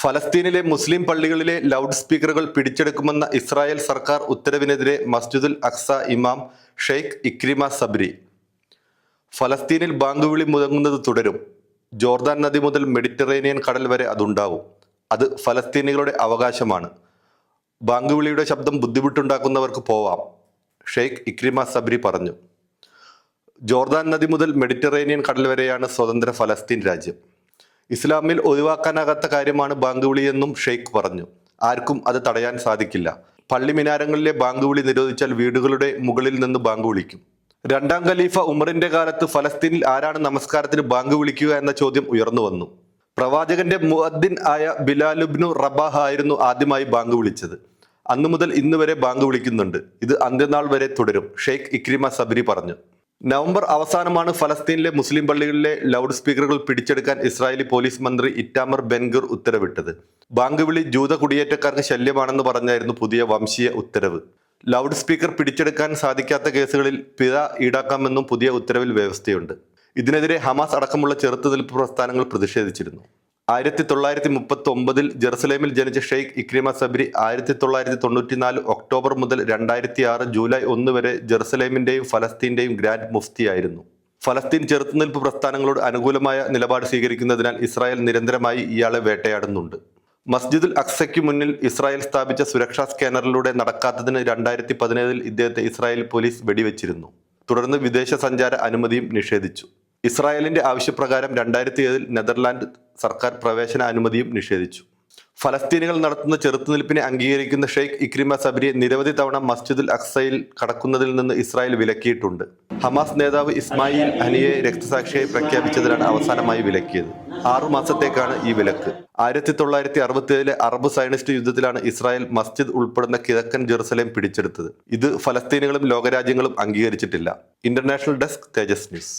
ഫലസ്തീനിലെ മുസ്ലിം പള്ളികളിലെ loud സ്പീക്കറുകൾ പിടിച്ചെടുക്കുമെന്ന Israel സർക്കാർ ഉത്തരവിനെതിരെ മസ്ജിദുൽ അക്സ ഇമാം ഷെയ്ഖ് ഇക്രിമ സബ്രി. ഫലസ്തീനിൽ ബാങ്ക് വിളി മുതങ്ങുന്നത് തുടരും. ജോർദാൻ നദി മുതൽ മെഡിറ്ററേനിയൻ കടൽ വരെ അതുണ്ടാവും. അത് ഫലസ്തീനികളുടെ അവകാശമാണ്. ബാങ്ക് വിളിയുടെ ശബ്ദം ബുദ്ധിമുട്ടുണ്ടാക്കുന്നവർക്ക് പോവാം ഷെയ്ഖ് ഇക്രിമ സബ്രി പറഞ്ഞു. ജോർദാൻ നദി മുതൽ മെഡിറ്ററേനിയൻ കടൽ വരെയാണ് സ്വതന്ത്ര ഫലസ്തീൻ രാജ്യം. ഇസ്ലാമിൽ ഒഴിവാക്കാനാകാത്ത കാര്യമാണ് ബാങ്ക് വിളിയെന്നും ഷെയ്ഖ് പറഞ്ഞു. ആർക്കും അത് തടയാൻ സാധിക്കില്ല. പള്ളി മിനാരങ്ങളിലെ ബാങ്ക് വിളി നിരോധിച്ചാൽ വീടുകളുടെ മുകളിൽ നിന്ന് ബാങ്ക് വിളിക്കും. രണ്ടാം ഖലീഫ ഉമറിന്റെ കാലത്ത് ഫലസ്തീനിൽ ആരാണ് നമസ്കാരത്തിന് ബാങ്ക് വിളിക്കുക എന്ന ചോദ്യം ഉയർന്നു വന്നു. പ്രവാചകന്റെ മുഅദ്ദിൻ ആയ ബിലാലുബ്നു റബാഹ ആയിരുന്നു ആദ്യമായി ബാങ്ക് വിളിച്ചത്. അന്നു മുതൽ ഇന്ന് വരെ ബാങ്ക് വിളിക്കുന്നുണ്ട്. ഇത് അന്ത്യനാൾ വരെ തുടരും ഷെയ്ഖ് ഇക്രിമ സബരി പറഞ്ഞു. നവംബർ അവസാനമാണ് ഫലസ്തീനിലെ മുസ്ലിം പള്ളികളിലെ ലൗഡ് സ്പീക്കറുകൾ പിടിച്ചെടുക്കാൻ ഇസ്രായേലി പോലീസ് മന്ത്രി ഇറ്റാമർ ബെൻഗർ ഉത്തരവിട്ടത്. ബാങ്ക് വിളി ജൂത കുടിയേറ്റക്കാർക്ക് ശല്യമാണെന്ന് പറഞ്ഞായിരുന്നു പുതിയ വംശീയ ഉത്തരവ്. ലൗഡ് സ്പീക്കർ പിടിച്ചെടുക്കാൻ സാധിക്കാത്ത കേസുകളിൽ പിഴ ഈടാക്കാമെന്നും പുതിയ ഉത്തരവിൽ വ്യവസ്ഥയുണ്ട്. ഇതിനെതിരെ ഹമാസ് അടക്കമുള്ള ചെറുത്തുനിൽപ്പ് പ്രസ്ഥാനങ്ങൾ പ്രതിഷേധിച്ചിരുന്നു. ആയിരത്തി തൊള്ളായിരത്തി മുപ്പത്തി ഒമ്പതിൽ ജെറുസലേമിൽ ജനിച്ച ഷെയ്ഖ് ഇക്രിമ സബ്രി ആയിരത്തി തൊള്ളായിരത്തി തൊണ്ണൂറ്റിനാല് ഒക്ടോബർ മുതൽ രണ്ടായിരത്തി ആറ് ജൂലൈ ഒന്ന് വരെ ജെറുസലേമിന്റെയും ഫലസ്തീന്റെയും ഗ്രാൻഡ് മുഫ്തിയായിരുന്നു. ഫലസ്തീൻ ചെറുത്തുനിൽപ്പ് പ്രസ്ഥാനങ്ങളോട് അനുകൂലമായ നിലപാട് സ്വീകരിക്കുന്നതിനാൽ ഇസ്രായേൽ നിരന്തരമായി ഇയാളെ വേട്ടയാടുന്നുണ്ട്. മസ്ജിദുൽ അക്സയ്ക്ക് മുന്നിൽ ഇസ്രായേൽ സ്ഥാപിച്ച സുരക്ഷാ സ്കാനറിലൂടെ നടക്കാത്തതിന് രണ്ടായിരത്തി പതിനേഴിൽ ഇദ്ദേഹത്തെ ഇസ്രായേൽ പോലീസ് വെടിവെച്ചിരുന്നു. തുടർന്ന് വിദേശ സഞ്ചാര അനുമതിയും നിഷേധിച്ചു. ഇസ്രായേലിന്റെ ആവശ്യപ്രകാരം രണ്ടായിരത്തി ഏഴിൽ നെതർലാൻഡ് സർക്കാർ പ്രവേശന അനുമതിയും നിഷേധിച്ചു. ഫലസ്തീനികൾ നടത്തുന്ന ചെറുത്തുനിൽപ്പിനെ അംഗീകരിക്കുന്ന ഷെയ്ഖ് ഇക്രിമ സബരിയെ നിരവധി തവണ മസ്ജിദുൽ അക്സയിൽ കടക്കുന്നതിൽ നിന്ന് ഇസ്രായേൽ വിലക്കിയിട്ടുണ്ട്. ഹമാസ് നേതാവ് ഇസ്മായിൽ ഹനിയെ രക്തസാക്ഷിയായി പ്രഖ്യാപിച്ചതിനാണ് അവസാനമായി വിലക്കിയത്. ആറു മാസത്തേക്കാണ് ഈ വിലക്ക്. ആയിരത്തി തൊള്ളായിരത്തി അറുപത്തിയേഴിലെ അറബ് സയനിസ്റ്റ് യുദ്ധത്തിലാണ് ഇസ്രായേൽ മസ്ജിദ് ഉൾപ്പെടുന്ന കിഴക്കൻ ജെറുസലേം പിടിച്ചെടുത്തത്. ഇത് ഫലസ്തീനുകളും ലോകരാജ്യങ്ങളും അംഗീകരിച്ചിട്ടില്ല. International desk Thejas news.